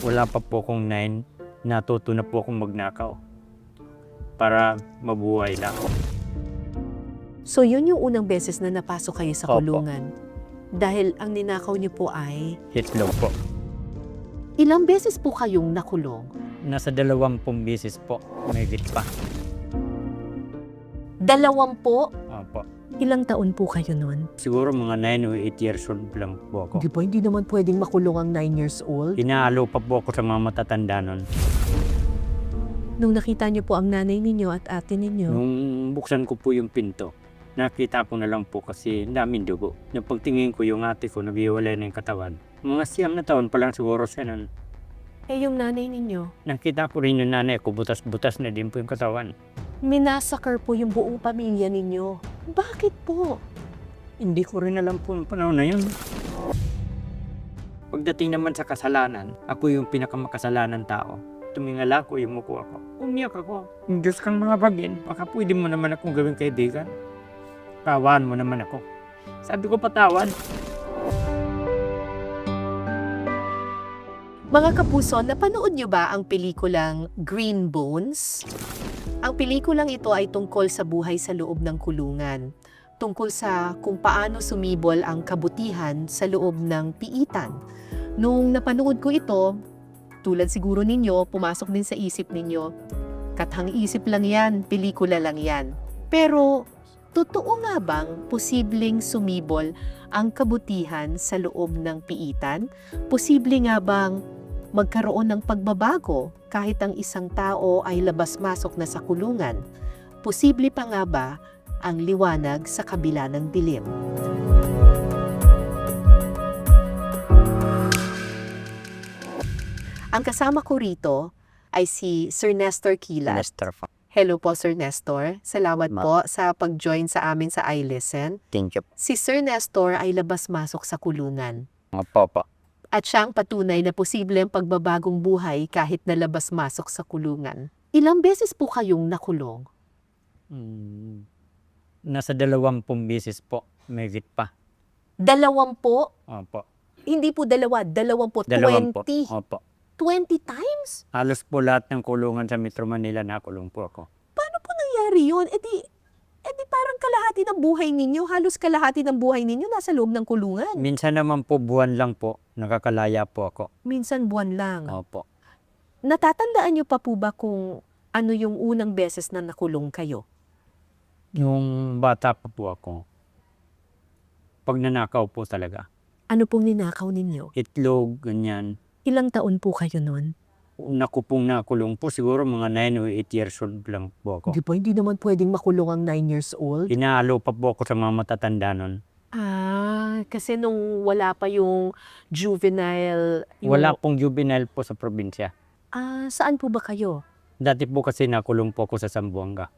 wala pa po akong nine, natuto na po akong magnakaw. Para mabuhay lang. So yun yung unang beses na napasok kayo sa Opo. kulungan. Dahil ang ninakaw niyo po ay Hitlog po. ilang beses po kayong nakulong? Nasa dalawampung bisis po. May pa. Dalawampo? Ilang taon po kayo nun? Siguro mga 9 o 8 years old lang po ako. Di ba, hindi naman pwedeng makulong ang 9 years old. Inaalo pa po ako sa mga matatanda nun. Nung nakita niyo po ang nanay ninyo at ate ninyo, Nung buksan ko po yung pinto, nakita ko na lang po kasi ang daming dugo. Nung pagtingin ko yung ate ko, naghiwalay na yung katawan. Mga siyam na taon pa lang siguro siya nun. eh yung nanay ninyo, Nakita ko rin yung nanay ko, butas-butas na din po yung katawan. Minasakar po yung buong pamilya ninyo. Bakit po? Hindi ko rin alam po yung panahon na yun. Pagdating naman sa kasalanan, ako yung pinakamakasalanan tao. Tumingala ko, yumuko ako. Umiyak ako. Diyos kang mga bagin, baka pwede mo naman akong gawing kaibigan. Tawan mo naman ako. Sabi ko patawan. Mga kapuso, napanood niyo ba ang pelikulang Green Bones? Ang pelikulang ito ay tungkol sa buhay sa loob ng kulungan. Tungkol sa kung paano sumibol ang kabutihan sa loob ng piitan. Nung napanood ko ito, tulad siguro ninyo, pumasok din sa isip ninyo, kathang isip lang yan, pelikula lang yan. Pero, totoo nga bang posibleng sumibol ang kabutihan sa loob ng piitan? Posible nga bang magkaroon ng pagbabago kahit ang isang tao ay labas-masok na sa kulungan? Posible pa nga ba ang liwanag sa kabila ng dilim? Ang kasama ko rito ay si Sir Nestor Kilat. Nestor po. Hello po, Sir Nestor. Salamat Ma- po sa pag-join sa amin sa iListen. Thank you. Si Sir Nestor ay labas-masok sa kulungan. Opo po. At siyang patunay na posible ang pagbabagong buhay kahit nalabas-masok sa kulungan. Ilang beses po kayong nakulong? Mm, nasa dalawampung bisis po. May pa. Dalawampo? Opo. Hindi po dalawa, dalawampo. Dalawampu. 20. Opo. 20 times? Halos po lahat ng kulungan sa Metro Manila nakulong po ako. Paano po nangyari yun? E di, eh di parang kalahati ng buhay ninyo, halos kalahati ng buhay ninyo nasa loob ng kulungan. Minsan naman po buwan lang po, nakakalaya po ako. Minsan buwan lang. Opo. Natatandaan niyo pa po ba kung ano yung unang beses na nakulong kayo? Nung bata pa po ako, pag nanakaw po talaga, Ano pong ninakaw ninyo? itlog, ganyan, Ilang taon po kayo nun? Una ko pong nakulong po, siguro mga 9 o 8 years old lang po ako. Di ba, hindi naman pwedeng makulong ang 9 years old? Inaalo pa po ako sa mga matatanda nun. Ah, kasi nung wala pa yung juvenile... Yung, Wala pong juvenile po sa probinsya. Ah, saan po ba kayo? Dati po kasi nakulong po ako sa Zamboanga.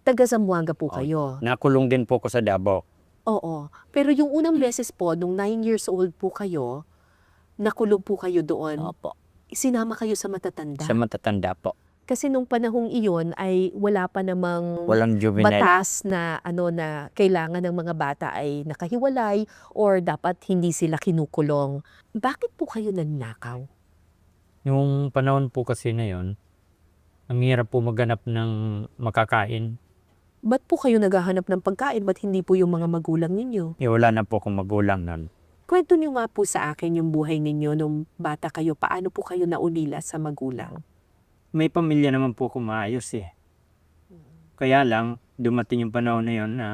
Taga Zamboanga po Oh. kayo. Nakulong din po ako sa Davao. Oo. Pero yung unang beses po, nung 9 years old po kayo, nakulong po kayo doon. Opo. Sinama kayo sa matatanda. Sa matatanda po. Kasi nung panahong iyon ay wala pa namang Walang juvenile. batas na ano na kailangan ng mga bata ay nakahiwalay or dapat hindi sila kinukulong. Bakit po kayo nagnakaw? Yung panahon po kasi na yun, ang hirap po maghanap ng makakain. Ba't po kayo naghahanap ng pagkain? Ba't hindi po yung mga magulang ninyo? Eh, wala na po akong magulang nun. Kwento niyo nga po sa akin yung buhay ninyo nung bata kayo. Paano po kayo naulila sa magulang? May pamilya naman po akong maayos eh. Kaya lang, dumating yung panahon na yun na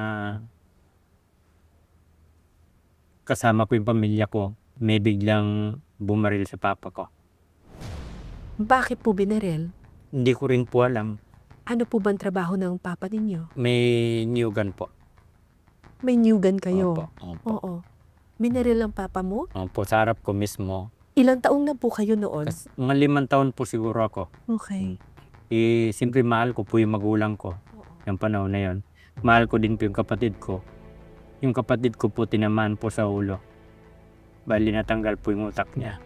kasama ko yung pamilya ko. May biglang bumaril sa papa ko. Bakit po binaril? Hindi ko rin po alam. Ano po bang trabaho ng papa ninyo? May new gun po. May new gun kayo. Opo, opo. Oo. Binaril ang papa mo? Opo, sa harap ko mismo. Ilang taong na po kayo noon? Kas, mga limang taon po siguro ako. Okay. Eh, siyempre mahal ko po yung magulang ko. Yung panahon na yon. Mahal ko din po yung kapatid ko. Yung kapatid ko po tinamaan po sa ulo. Bali natanggal po yung utak niya.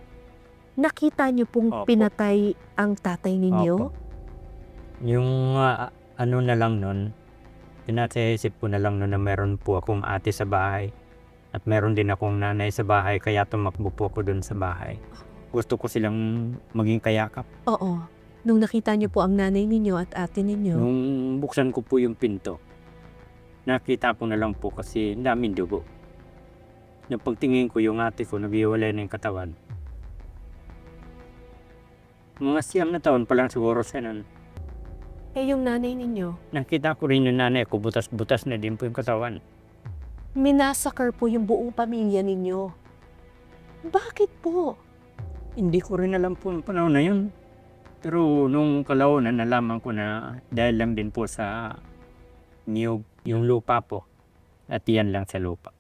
Nakita niyo pong Opo. pinatay ang tatay ninyo? Opo. Yung ah, ano na lang nun, pinatayisip ko na lang nun na meron po akong ate sa bahay. At meron din akong nanay sa bahay, kaya tumakbo po ako dun sa bahay. Gusto ko silang maging kayakap. Oo. Nung nakita niyo po ang nanay ninyo at ate ninyo, Nung buksan ko po yung pinto, nakita ko na lang po kasi ang daming dugo. Nung pagtingin ko yung ate ko, nag-iwalay na yung katawan. Mga siyam na taon pa lang siguro siya nun. eh yung nanay ninyo, Nakita ko rin yung nanay ko, butas-butas na din po yung katawan. Minasakar po yung buong pamilya ninyo. Bakit po? Hindi ko rin alam po yung panahon na yun. Pero nung kalaunan, nalaman ko na dahil lang din po sa niyog, yung lupa po. At yan lang sa lupa.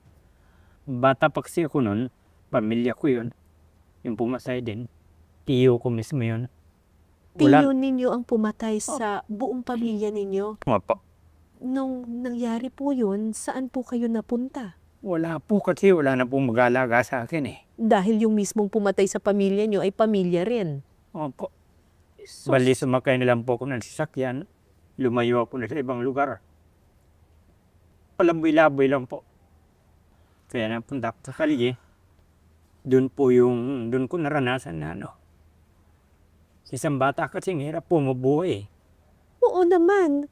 Bata pa kasi ako nun, pamilya ko yun. Yung pumasay din. Tiyo ko mismo yun. Tiyo ninyo ang pumatay sa buong pamilya ninyo. Opo. Nung nangyari po yun, saan po kayo napunta? Wala po kasi wala na pong mag-alaga sa akin eh. Dahil yung mismong pumatay sa pamilya nyo ay pamilya rin. Opo. So, Bali sumakay na lang po ako ng sasakyan. Lumayo ako na sa ibang lugar. Palamboy-laboy lang po. Kaya napunta ako sa kalye. Doon po yung, doon ko naranasan na ano. Isang bata kasi hirap po mabuhay. Oo naman.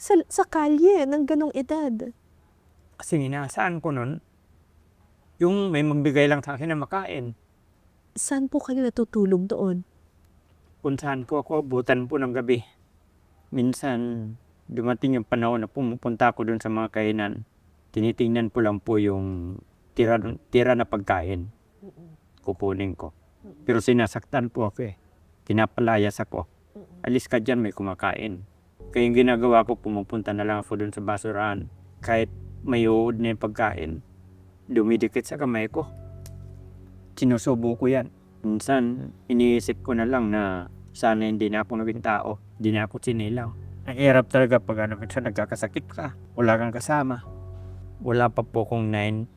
Sa, sa kalye ng ganong edad. Kasi inaasahan ko nun, yung may magbigay lang sa akin na makain. Saan po kayo natutulog doon? Puntahan po ako, butan po ng gabi. Minsan, dumating yung panahon na pumupunta ako dun sa mga kainan. Tinitingnan po lang po yung tira, tira na pagkain. Kukunin ko. Pero sinasaktan po ako eh. Pinapalayas ako. Alis ka dyan, may kumakain. Kaya yung ginagawa ko, pumupunta na lang ako dun sa basurahan. Kahit may uod na yung pagkain, dumidikit sa kamay ko. Sinusubo ko yan. Minsan, iniisip ko na lang na sana hindi na ako naging tao. Hindi na ako sinilaw. Ang hirap talaga pag ano, minsan nagkakasakit ka. Wala kang kasama. Wala pa po akong nine.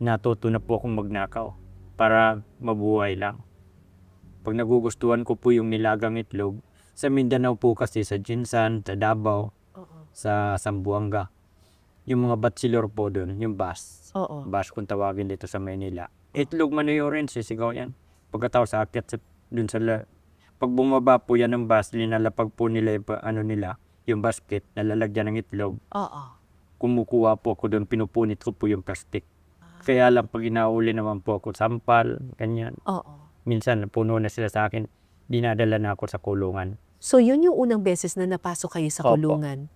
Natuto na po akong magnakaw para mabuhay lang. Pag nagugustuhan ko po yung nilagang itlog, sa Mindanao po kasi sa Jinsan, sa Davao, Oo. sa Sambuanga. Yung mga bachelor po doon, yung bus. Oo. Bus kung tawagin dito sa Manila. Itlog manuyo rin, sisigaw yan. Pagkatapos sa akyat sa, dun sa la, pag bumaba po yan ng bus, linalapag po nila yung pa- ano nila, yung basket, nalalagyan ng itlog. Oo. Kumukuha po ako doon, pinupunit ko po yung plastic. Kaya lang pag inauli naman po ako, sampal, ganyan. Oo. Minsan puno na sila sa akin, dinadala na ako sa kulungan. So yun yung unang beses na napasok kayo sa Opo. kulungan.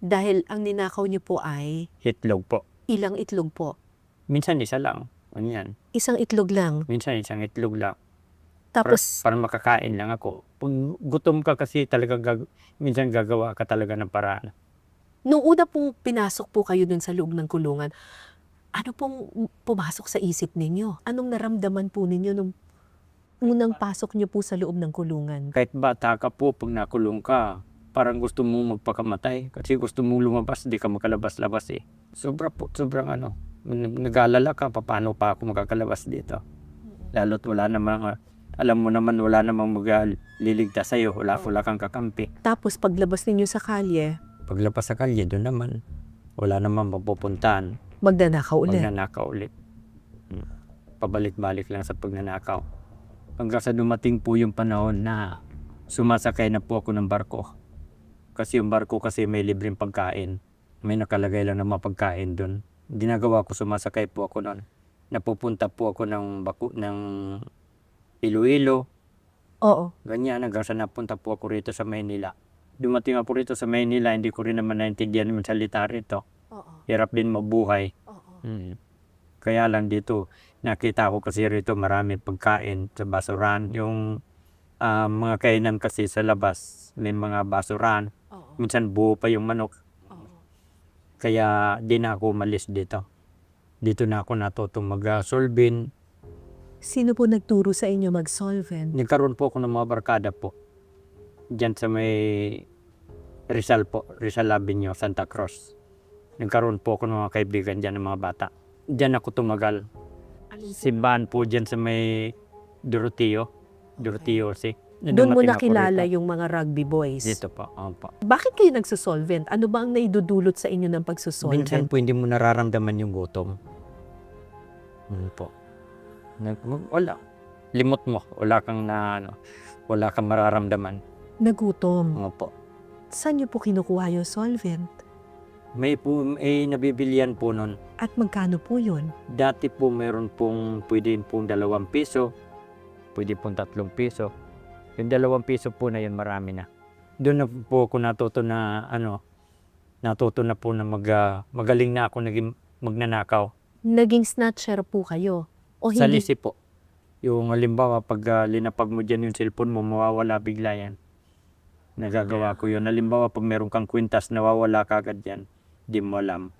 Dahil ang ninakaw niyo po ay Itlog po. ilang itlog po. Minsan isa lang. Ganyan. Isang itlog lang. Minsan isang itlog lang. Para, Tapos, para makakain lang ako. Pag gutom ka kasi talaga gag- minsan gagawa ka talaga ng paraan. nung una pong pinasok po kayo dun sa loob ng kulungan, ano pong pumasok sa isip ninyo? Anong naramdaman po ninyo nung unang pasok niyo po sa loob ng kulungan? Kahit bata ka po, pag nakulong ka, parang gusto mo magpakamatay. Kasi gusto mo lumabas, di ka makalabas-labas eh. Sobra po, sobrang ano. nag- Nag-aalala ka, paano pa ako makakalabas dito. Lalo't wala namang, ah, alam mo naman wala namang magliligtas sa'yo. Wala, wala kang kakampi. Tapos paglabas ninyo sa kalye, Paglabas sa kalye, doon naman. Wala namang mapupuntahan. magdanakaw ulit. Magnanakaw ulit. Hmm. Pabalik-balik lang sa pagnanakaw. Hanggang sa dumating po yung panahon na sumasakay na po ako ng barko. Kasi yung barko kasi may libreng pagkain. May nakalagay lang na mga pagkain doon. Ginagawa ko sumasakay po ako noon. Napupunta po ako ng baku ng Iloilo, Oo. ganyan hanggang sa napunta po ako rito sa Maynila. Dumating ako rito sa Maynila, hindi ko rin naman naintindihan yung salita rito. Oo. Hirap din mabuhay. Oo. Mm. Kaya lang dito, nakita ko kasi rito marami pagkain sa basuran. Yung ah, mga kainan kasi sa labas, may mga basuran. Oo. Minsan buo pa yung manok. Oo. Kaya di na ako umalis dito. Dito na ako natutong mag-solvin. Sino po nagturo sa inyo mag-solvent? Nagkaroon po ako ng mga barkada po. Diyan sa may Rizal po, Rizal Avenue, Santa Cruz. Nagkaroon po ako ng mga kaibigan dyan ng mga bata. Diyan ako tumagal. Simbahan po dyan sa may Doroteo. Doroteo si. Doon mo nakilala yung mga rugby boys. Dito po, opo. Bakit kayo nagsusolvent? Ano ba ang naidudulot sa inyo ng Minsan pagsusolvent? po hindi mo nararamdaman yung gutom. Ano po. Nag, wala. limot mo. Wala kang na, ano, wala kang mararamdaman. Nagutom. Nga po. Saan niyo po kinukuha yung solvent? May, po, may nabibilian po nun. At magkano po yun? Dati po meron pong pwede pong dalawang piso, pwede pong tatlong piso. Yung dalawang piso po na yun marami na. Doon na po ako natuto na ano, natuto na po na mag, ah, magaling na ako naging magnanakaw. Naging snatcher po kayo? O Sa hindi? lisi po. Yung halimbawa pag ah, linapag mo dyan yung cellphone mo, mawawala bigla yan. Nagagawa ko yun. Halimbawa pag meron kang kwintas, nawawala ka agad yan. Di mo alam.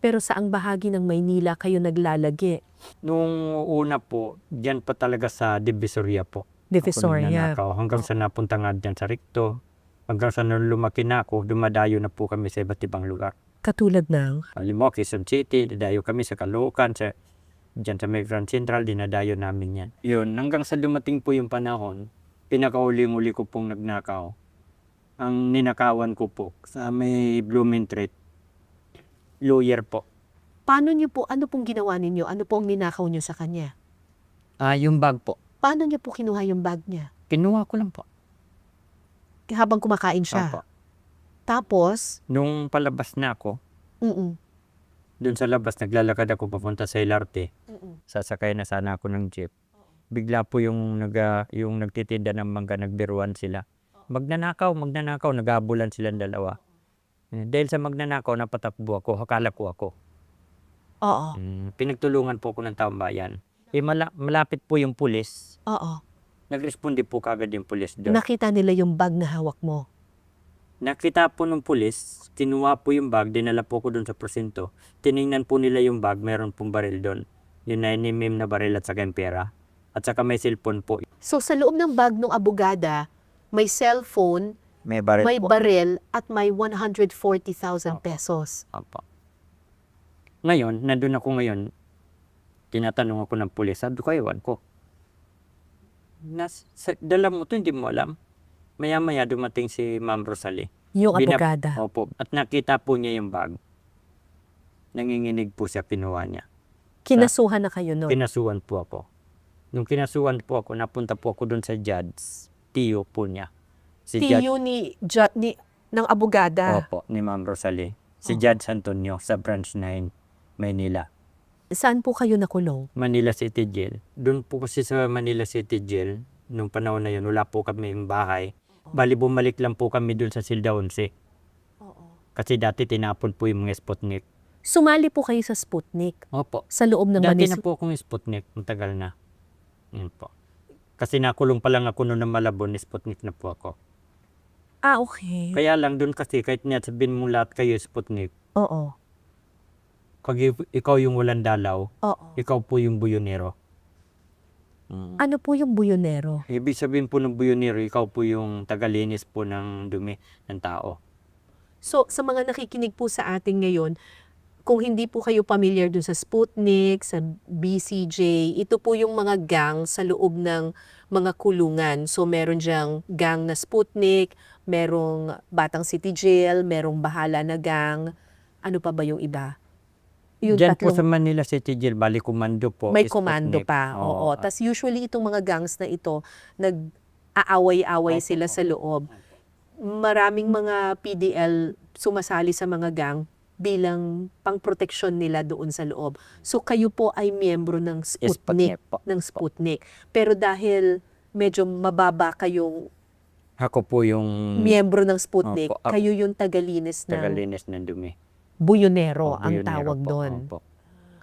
Pero saang bahagi ng Maynila kayo naglalagi? Nung una po, dyan pa talaga sa Divisoria po. Ako Divisoria. nagnanakaw. Hanggang sa napunta nga dyan sa Ricto. Hanggang sa nung lumaki na ako, dumadayo na po kami sa iba't ibang lugar. Katulad ng? Halimbawa, Quezon City, dadayo kami sa Caloocan, sa dyan sa Migrant Central, dinadayo namin yan. Yun, hanggang sa dumating po yung panahon, pinakauling-uli ko pong nagnakaw. Ang ninakawan ko po sa may Blooming Treat, lawyer po. Paano niyo po, ano pong ginawa ninyo? Ano pong ninakaw niyo sa kanya? Ah, yung bag po. Paano niyo po kinuha yung bag niya? Kinuha ko lang po. Habang kumakain siya. Opo. Tapos, Nung palabas na ako, mm dun sa labas, naglalakad ako papunta sa LRT. Sasakay na sana ako ng jeep. Bigla po yung, nag, yung nagtitinda ng mangga, nagbiruan sila. Magnanakaw, magnanakaw, nagabulan silang dalawa. Eh, Dahil sa magnanakaw, napatakbo ako, hakala ko ako. Oo. Mm, pinagtulungan po ako ng taong bayan. Eh, mala- malapit po yung pulis. Oo. Nagresponde po kagad yung pulis doon. Nakita nila yung bag na hawak mo. Nakita po ng pulis, kinuha po yung bag, dinala po ko doon sa presinto. Tiningnan po nila yung bag, meron pong baril doon. Yung 9mm na baril at saka yung pera. At saka may cellphone po. So, sa loob ng bag ng abogada, may cellphone, May baril may po. baril, at may 140,000 pesos. Opo. Ngayon, nandun ako ngayon, tinatanong ako ng pulis, sabi ko, ewan ko. Nas, sa, dala mo to, hindi mo alam. Maya-maya dumating si Ma'am Rosalie. Yung Binap- abogada. Opo. At nakita po niya yung bag. Nanginginig po siya, kinuha niya. Kinasuhan na kayo nun. Kinasuhan po ako. Nung kinasuhan po ako, napunta po ako doon sa judge. Tiyo po niya. Si Judge, Tiyo ni, ju- ni, ng abogada. opo, ni Ma'am Rosalie. Si Oh. Judge Antonio sa branch 9, Manila. Saan po kayo nakulong? Manila City Jail. Doon po kasi sa Manila City Jail, nung panahon na yun, wala po kami yung bahay. Bali, bumalik lang po kami doon sa Silda 11. Kasi dati tinapon po yung mga Sputnik. Sumali po kayo sa Sputnik Opo. sa loob ng Dati Manila. na po akong Sputnik. Matagal na. Yun po. Kasi nakulong pa lang ako noon ng Malabon, Sputnik na po ako. Ah, okay. Kaya lang doon kasi, kahit niya sabihin mo lahat kayo Sputnik, Oo. pag i- ikaw yung walang dalaw, Oo. ikaw po yung buyonero. Mm. Ano po yung buyonero? Ibig sabihin po ng buyonero, ikaw po yung tagalinis po ng dumi ng tao. So, sa mga nakikinig po sa atin ngayon, kung hindi po kayo familiar dun sa Sputnik, sa BCJ, ito po yung mga gang sa loob ng mga kulungan. So, meron diyang gang na Sputnik, merong Batang City Jail, merong Bahala na gang. Ano pa ba yung iba? Yung Diyan po tatlong- sa Manila City Jail, bali komando po. may komando pa. Oo. Tapos usually itong mga gangs na ito, nag-aaway-away sila sa loob. Maraming mga PDL sumasali sa mga gang bilang pangproteksyon nila doon sa loob. So kayo po ay miyembro ng Sputnik, Sputnik po. ng Sputnik. Pero dahil medyo mababa kayong Ako po yung miyembro ng Sputnik, Opo, ako- kayo yung tagalinis ng tagalinis ng dumi. buyonero O, ang buyonero tawag po, doon. opo.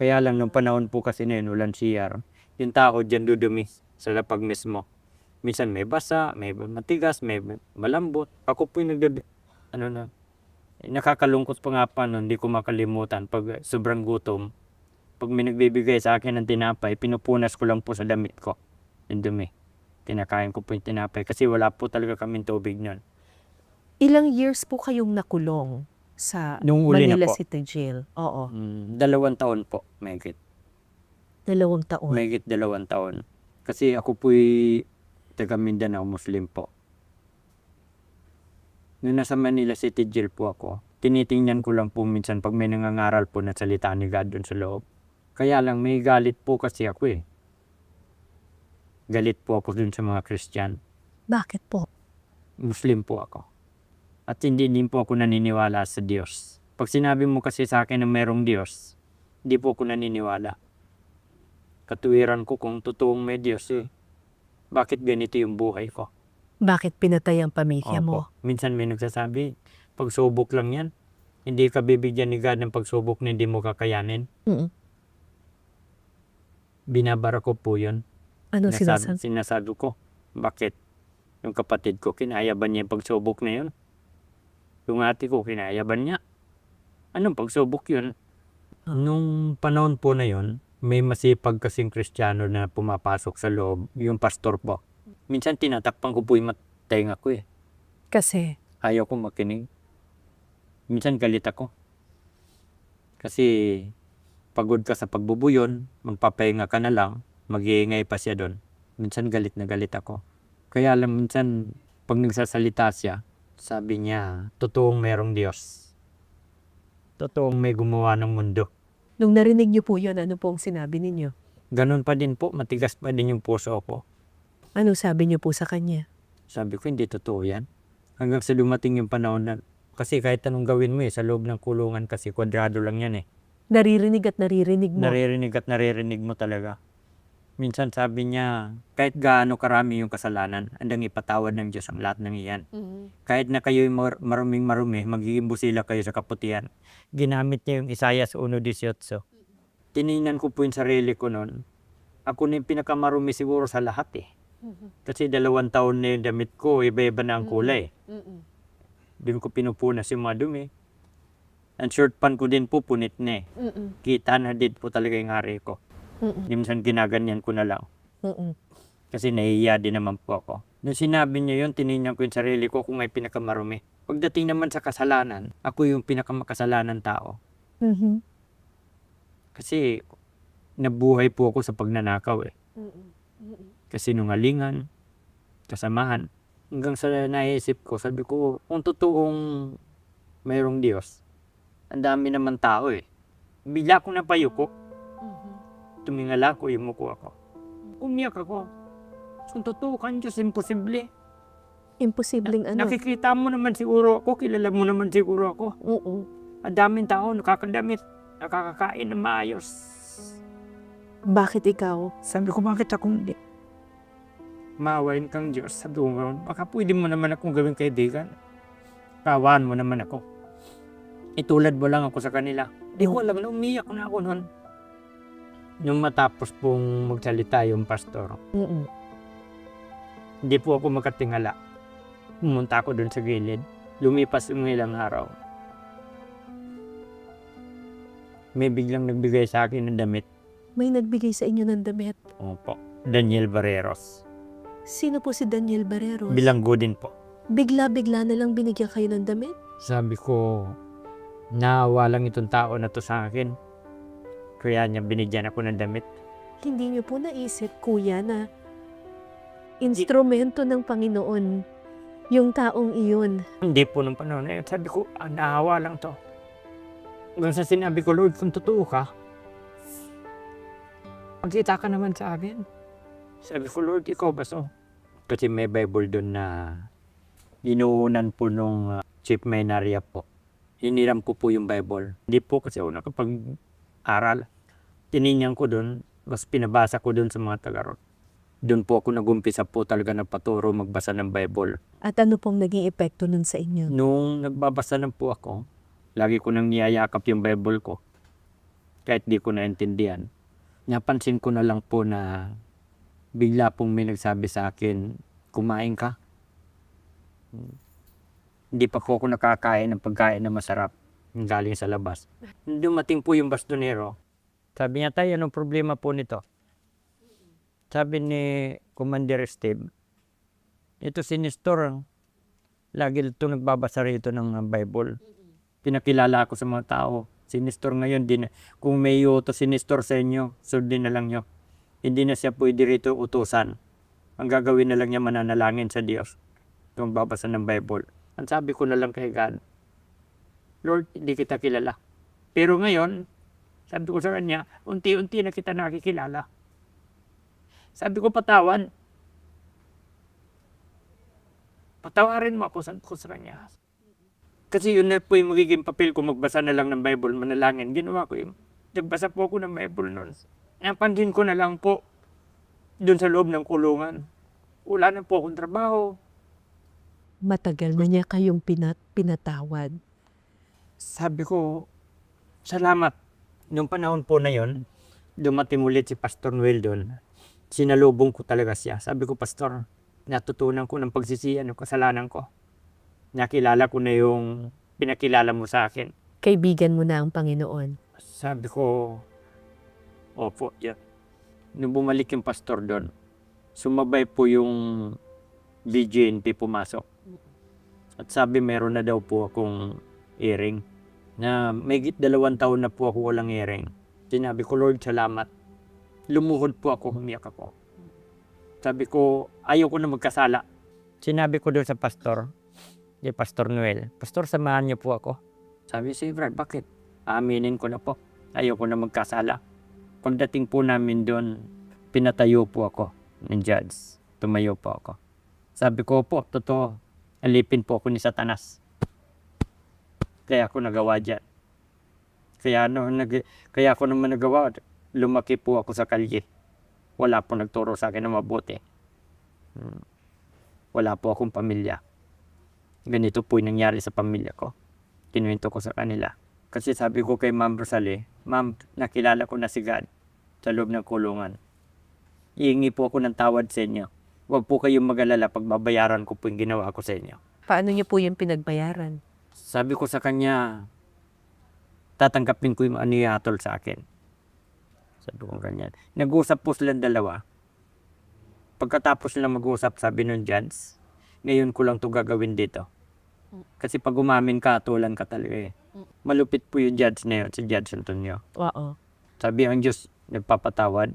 Kaya lang nung panahon po kasi na yun, walang CR, yung tao dyan dudumi sa lapag mismo. Minsan may basa, may matigas, may malambot. Ako po yung nagdad... Ano na, nakakalungkot pa nga pa nun, hindi ko makalimutan. Pag sobrang gutom, pag may nagbibigay sa akin ng tinapay, pinupunas ko lang po sa damit ko. Yung dumi. Tinakain ko po yung tinapay kasi wala po talaga kaming tubig nun. Ilang years po kayong nakulong sa Nung uli na Manila po. City Jail? Oo, Mm, dalawang taon po, mahigit. dalawang taon. Mahigit dalawang taon. Kasi ako po'y taga Mindanao, Muslim po. Nung nasa Manila City Jail po ako, tinitingnan ko lang po minsan pag may nangangaral po na salita ni God doon sa loob. Kaya lang may galit po kasi ako eh. galit po ako dun sa mga Christian. Bakit po? Muslim po ako. At hindi din po ako naniniwala sa Diyos. Pag sinabi mo kasi sa akin na merong Diyos, hindi po ako naniniwala. Katuwiran ko kung totoong may Diyos eh. Bakit ganito yung buhay ko? Bakit pinatay ang pamilya Opo. Minsan may nagsasabi, pagsubok lang yan. Hindi ka bibigyan ni God ng pagsubok na hindi mo kakayanin. Mm. Binabara ko po yun. Ano Sinasabi, sinasabi ko, bakit? Yung kapatid ko, kinaya ba niya yung pagsubok na yun? Yung ate ko, kinaya ba niya? Anong pagsubok yun? Nung panahon po na yun, may masipag kasing kristyano na pumapasok sa loob, yung pastor po. Minsan tinatakpan ko po yung mat- tenga ko eh. Kasi, Ayaw ko makinig. Minsan galit ako. Kasi pagod ka sa pagbubuyon, magpapahinga ka na lang, mag-iingay pa siya doon. Minsan galit na galit ako. Kaya alam minsan, pag nagsasalita siya, sabi niya, totoong merong Diyos. Totoong may gumawa ng mundo. nung narinig niyo po yun, ano pong sinabi ninyo? Ganon pa din po, matigas pa din yung puso ko. Ano sabi niyo po sa kanya? Sabi ko, hindi totoo yan. Hanggang sa dumating yung panahon na, kasi kahit anong gawin mo eh, sa loob ng kulungan kasi kwadrado lang yan eh. Naririnig at naririnig mo. Naririnig at naririnig mo talaga. Minsan sabi niya, kahit gaano karami yung kasalanan, andang ipatawad ng Diyos ang lahat ng iyan. Mhm. Kahit na kayo'y mar- maruming marumi, magiging busila kayo sa kaputihan. Ginamit niya yung Isaiah 1.18. Tiningnan ko po yung sarili ko noon. Ako na yung pinakamarumi siguro sa lahat eh. Kasi dalawang taon na yung damit ko, iba-iba na ang kulay. Mhm. Doon ko pinupunas yung mga dumi. Ang short pan ko din po punit na eh. Mhm. Kita na din po talaga yung hari ko. Mhm. Minsan ginaganyan ko na lang. Mhm. Kasi nahihiya din naman po ako. Nung sinabi niya yun, tinignan ko yung sarili ko kung may pinakamarumi. Pagdating naman sa kasalanan, ako yung pinakamakasalanan tao. Mhm. Kasi nabuhay po ako sa pagnanakaw eh. Mhm. Mhm. Kasinungalingan, kasamahan. Hanggang sa naisip ko, sabi ko, kung totoong mayroong Diyos, ang dami naman tao eh. Bigla akong napayuko, Mhm. tumingala ko, yumuko ako. Umiyak ako. Kung totoo kang Diyos, imposible. Imposibleng ano? Nakikita mo naman siguro ako, kilala mo naman siguro ako. Oo. Ang daming tao, nakakadamit, nakakakain ng maayos. Bakit ikaw? Sabi ko, bakit ako hindi? Maawain kang Diyos. Sabi ko, baka pwede mo naman akong gawing kaibigan. Kawaan mo naman ako. Itulad mo lang ako sa kanila. Di ko alam na umiyak na ako noon. Nung matapos pong magsalita yung pastor, Mhm. hindi po ako makatingala. Pumunta ako doon sa gilid. Lumipas yung ilang araw. May biglang nagbigay sa akin ng damit. May nagbigay sa inyo ng damit. Opo. Daniel Barreros. Sino po si Daniel Barreros? Bilanggo din po. Bigla-bigla na lang binigyan kayo ng damit? Sabi ko, naawa lang itong tao na to sa akin. Kaya niya binigyan ako ng damit. Hindi niyo po naisip, kuya, na instrumento ng Panginoon yung taong iyon. Hindi po nung panahon na yun. Sabi ko, ah, naawa lang to. Hanggang sa sinabi ko, Lord, kung totoo ka, magkita ka naman sa akin. Sabi ko, Lord, ikaw ba so? Kasi may Bible doon na inuunan po nung uh, chief Maynaria po. Hiniram ko po yung Bible. Hindi po kasi ako nakapag-aral. Tinignan ko doon, mas pinabasa ko doon sa mga taga Doon po ako nagumpisa po talaga na paturo magbasa ng Bible. At ano pong naging epekto nun sa inyo? Nung nagbabasa na po ako, lagi ko nang niyayakap yung Bible ko. Kahit di ko naintindihan. Napansin ko na lang po na bigla pong may nagsabi sa akin, kumain ka. Hindi pa po ako nakakain ng pagkain na masarap galing sa labas. Dumating po yung bastonero. Sabi niya, tayo, anong problema po nito? Sabi ni Commander Steve, ito si Nestor, lagi ito nagbabasa rito ng uh, Bible. Pinakilala ako sa mga tao. Si Nestor ngayon, din, kung may utos si Nestor sa inyo, sundin na lang nyo. Hindi na siya pwede rito utusan. Ang gagawin na lang niya mananalangin sa Diyos. Kung babasa ng Bible. Ang sabi ko na lang kay God, Lord, hindi kita kilala. Pero ngayon, sabi ko sa kanya, unti-unti na kita nakikilala. Sabi ko, patawan. Patawarin mo ako sa, ko sa. Kasi yun na po yung magiging papel ko, magbasa na lang ng Bible, manalangin. Ginawa ko yun. Nagbasa po ako ng Bible noon. Napansin ko na lang po, doon sa loob ng kulungan. Wala na po akong trabaho. Matagal na niya kayong pinat pinatawad. Sabi ko, salamat. Noong panahon po na yon, dumating ulit si Pastor Noel doon. Sinalubong ko talaga siya. Sabi ko, Pastor, natutunan ko ng pagsisiyan ng kasalanan ko. Nakilala ko na yung pinakilala mo sa akin. Kaibigan mo na ang Panginoon. Sabi ko, opo, yeah. Nung bumalik yung pastor doon, sumabay po yung BJNP pumasok. At sabi meron na daw po akong earring na may dalawang taon na po ako walang earring. Sinabi ko, Lord, salamat. Lumuhod po ako, humiyak ako. Sabi ko, ayaw ko na magkasala. Sinabi ko doon sa pastor, kay Pastor Noel, Pastor, samahan niyo po ako. Sabi si Brad, bakit? Aminin ko na po. Ayaw ko na magkasala. Pagdating po namin doon, pinatayo po ako ng judge. Tumayo po ako. Sabi ko po, totoo, alipin po ako ni Satanas. Kaya ako nagawa dyan. Kaya, ano, nag, kaya ako naman nagawa, lumaki po ako sa kalye. Wala po nagturo sa akin na mabuti. Hmm. Wala po akong pamilya. Ganito po yung nangyari sa pamilya ko. Kinuwento ko sa kanila. Kasi sabi ko kay Ma'am Rosale, Ma'am, nakilala ko na si God sa loob ng kulungan. Iingi po ako ng tawad sa inyo. Huwag po kayong mag-alala pag babayaran ko po yung ginawa ko sa inyo. Paano niyo po yung pinagbayaran? Sabi ko sa kanya, tatanggapin ko yung ano yung hatol sa akin. Sabi ko ganyan. Nag-usap po silang dalawa. Pagkatapos nila mag-usap, sabi nung judge, ngayon ko lang to gagawin dito. Kasi pag umamin ka, atulan ka talaga eh. Malupit po yung judge na yun, si Judge Antonio. Oo. Sabi ang Diyos, nagpapatawad.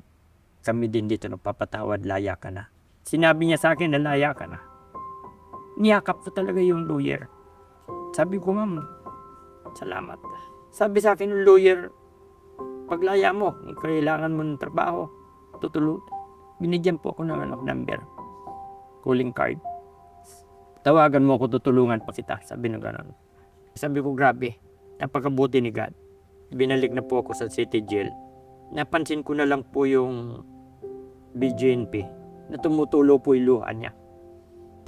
Kami din dito nagpapatawad, laya ka na. Sinabi niya sa akin na laya ka na. Niyakap ko talaga yung lawyer. Sabi ko, ma'am, salamat. Sabi sa akin ng lawyer, paglaya mo, kailangan mo ng trabaho, tutulog. Binigyan po ako ng ano, number. Calling card. Tawagan mo ako, tutulungan pa kita. Sabi na gano'n. Sabi ko, grabe. Napakabuti ni God. Binalik na po ako sa city jail. Napansin ko na lang po yung BJNP na tumutulo po yung luha niya.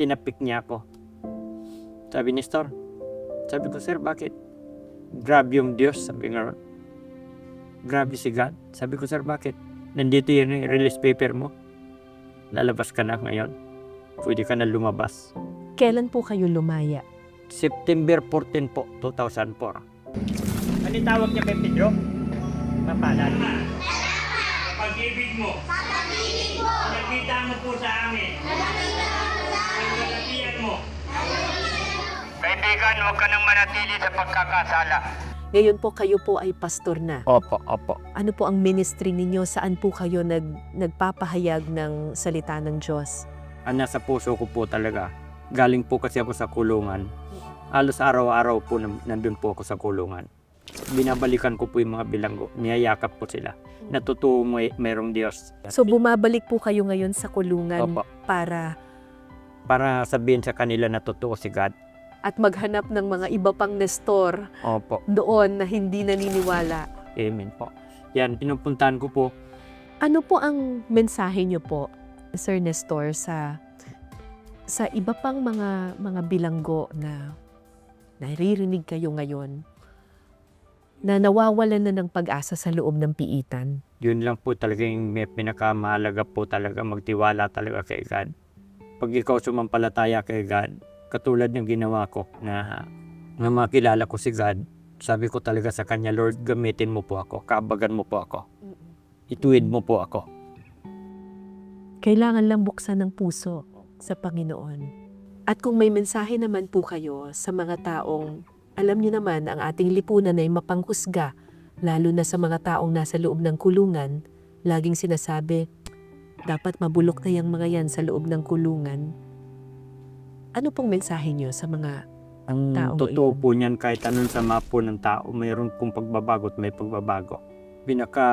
Tinapik niya ako. Sabi ni Star, sabi ko, sir, bakit? Grabe yung Diyos, sabi nga. Grabe si God. Sabi ko, sir, bakit? Nandito yung release paper mo. Lalabas ka na ngayon. Pwede ka na lumabas. Kailan po kayo lumaya? September 14 po, 2004. Ano tawag niya kay Pedro? Mapalad. Pag-ibig mo. Pag-ibig mo. Nakita mo po sa amin. Nakita mo. Kaibigan, huwag ka nang manatili sa pagkakasala. Ngayon po kayo po ay pastor na. Opo, opo. Ano po ang ministry ninyo? Saan po kayo nag, nagpapahayag ng salita ng Diyos? Ang nasa puso ko po talaga. Galing po kasi ako sa kulungan. Halos araw-araw po nan- nandun po ako sa kulungan. Binabalikan ko po yung mga bilanggo. Niyayakap po sila. Natutuwa may merong Diyos. So bumabalik po kayo ngayon sa kulungan Opo. para Para sabihin sa kanila na totoo si God. at maghanap ng mga iba pang nestor Opo. doon na hindi naniniwala. Amen po. Yan, pinupuntahan ko po. Ano po ang mensahe niyo po, Sir Nestor, sa sa iba pang mga mga bilanggo na naririnig kayo ngayon na nawawalan na ng pag-asa sa loob ng piitan? Yun lang po talaga yung may pinakamahalaga po talaga magtiwala talaga kay God. Pag ikaw sumampalataya kay God, katulad ng ginawa ko na, na makilala ko si God, sabi ko talaga sa kanya, Lord, gamitin mo po ako, kabagan mo po ako, ituwid mo po ako. Kailangan lang buksan ng puso sa Panginoon. At kung may mensahe naman po kayo sa mga taong, alam niyo naman ang ating lipunan ay mapanghusga, lalo na sa mga taong nasa loob ng kulungan, laging sinasabi, dapat mabulok na yung mga yan sa loob ng kulungan. Ano pong mensahe niyo sa mga Ang Taong totoo iyon. po niyan, kahit anong sama po ng tao, mayroon pong pagbabago at may pagbabago. Pinaka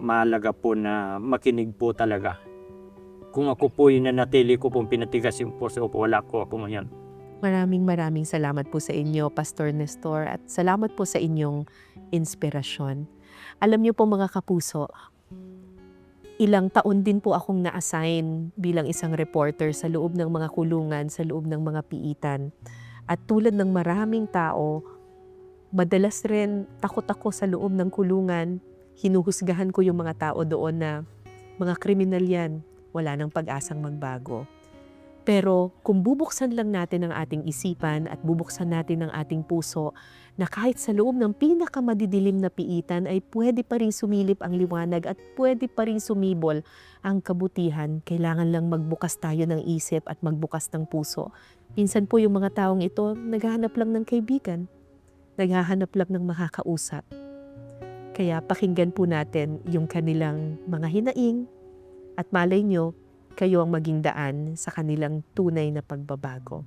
mahalaga po na makinig po talaga Kung ako po yung nanatili ko pong pinatigas yung puso ko, wala ko ako ngayon. Maraming maraming salamat po sa inyo, Pastor Nestor, at salamat po sa inyong inspirasyon. Alam niyo po mga kapuso, ilang taon din po akong na-assign bilang isang reporter sa loob ng mga kulungan, sa loob ng mga piitan. At tulad ng maraming tao, madalas rin takot ako sa loob ng kulungan. Hinuhusgahan ko yung mga tao doon na mga kriminal yan, wala nang pag-asang magbago. Pero kung bubuksan lang natin ang ating isipan at bubuksan natin ang ating puso na kahit sa loob ng pinakamadidilim na piitan ay pwede pa rin sumilip ang liwanag at pwede pa rin sumibol ang kabutihan, kailangan lang magbukas tayo ng isip at magbukas ng puso. Minsan po yung mga taong ito naghahanap lang ng kaibigan, naghahanap lang ng makakausap. Kaya pakinggan po natin yung kanilang mga hinaing at malay nyo, kayo ang maging daan sa kanilang tunay na pagbabago.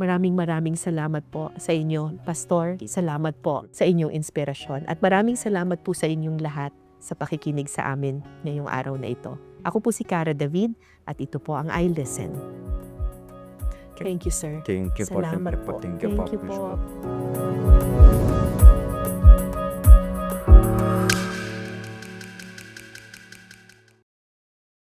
Maraming maraming salamat po sa inyo, Pastor. Salamat po sa inyong inspirasyon. At maraming salamat po sa inyong lahat sa pakikinig sa amin ngayong araw na ito. Ako po si Cara David at ito po ang I Listen. Thank you, sir. Thank Salamat po. Thank Thank you po.